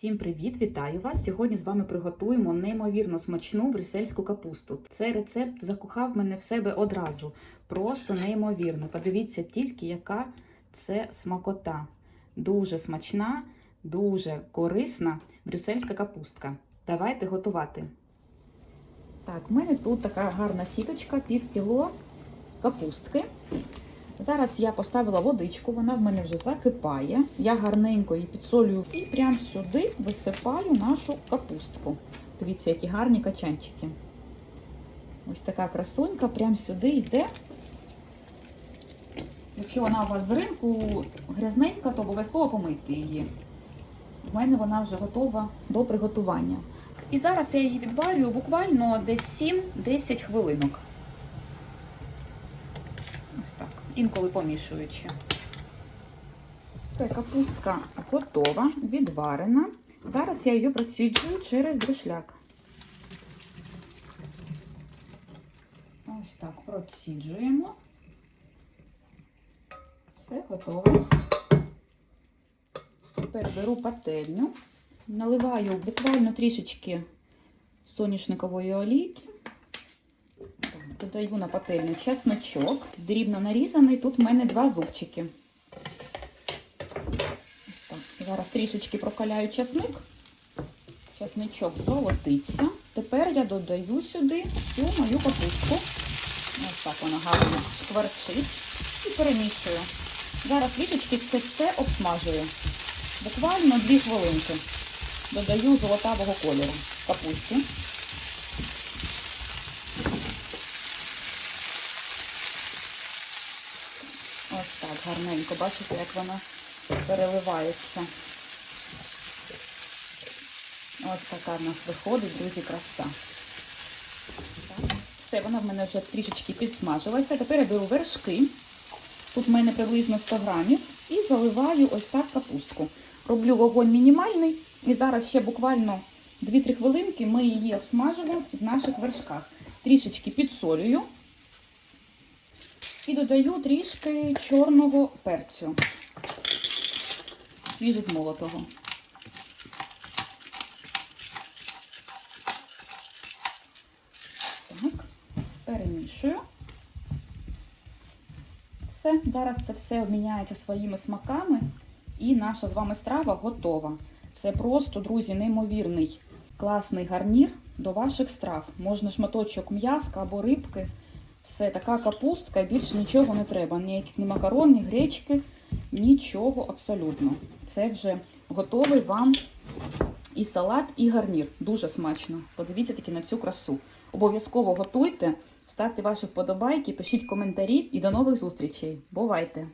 Всім привіт! Вітаю вас! Сьогодні з вами приготуємо неймовірно смачну брюссельську капусту. Цей рецепт закохав мене в себе одразу. Просто неймовірно. Подивіться тільки, яка це смакота. Дуже смачна, дуже корисна брюссельська капустка. Давайте готувати. Так, в мене тут така гарна сіточка, пів кіло капустки. Зараз я поставила водичку, вона в мене вже закипає. Я гарненько її підсолюю і прямо сюди висипаю нашу капустку. Дивіться, які гарні качанчики. Ось така красунька прямо сюди йде. Якщо вона у вас з ринку грязненька, то обов'язково помийте її. У мене вона вже готова до приготування. І зараз я її відварюю буквально десь 7-10 хвилинок. Ось так, інколи помішуючи. Все, капустка готова, відварена. Зараз я її проціджую через друшляк. Ось так проціджуємо. Все готово. Тепер беру пательню, наливаю буквально трішечки соняшникової олійки. Додаю на пательню чесночок, дрібно нарізаний. Тут в мене два зубчики. Зараз трішечки прокаляю чесник. Чесничок золотиться. Тепер я додаю сюди всю мою капустку. Ось так вона гарно шкварчить. І перемішую. Зараз літочки це все обсмажую. Буквально 2 хвилинки. Додаю золотавого кольору капусті. Ось так гарненько. Бачите, як вона переливається. Ось така в нас виходить, друзі, краса. Все, вона в мене вже трішечки підсмажилася. Тепер я беру вершки. Тут в мене приблизно 100 грамів. І заливаю ось так капустку. Роблю вогонь мінімальний. І зараз ще буквально 2-3 хвилинки ми її обсмажимо в наших вершках. Трішечки підсолюю. І додаю трішки чорного перцю. Свіжо змолотого. Так, перемішую. Все, зараз це все обміняється своїми смаками. І наша з вами страва готова. Це просто, друзі, неймовірний, класний гарнір до ваших страв. Можна шматочок м'яска або рибки. Все, така капустка, більше нічого не треба. Ніяких ні макарон, ні гречки, нічого абсолютно. Це вже готовий вам і салат, і гарнір. Дуже смачно. Подивіться таки на цю красу. Обов'язково готуйте, ставте ваші вподобайки, пишіть коментарі і до нових зустрічей. Бувайте!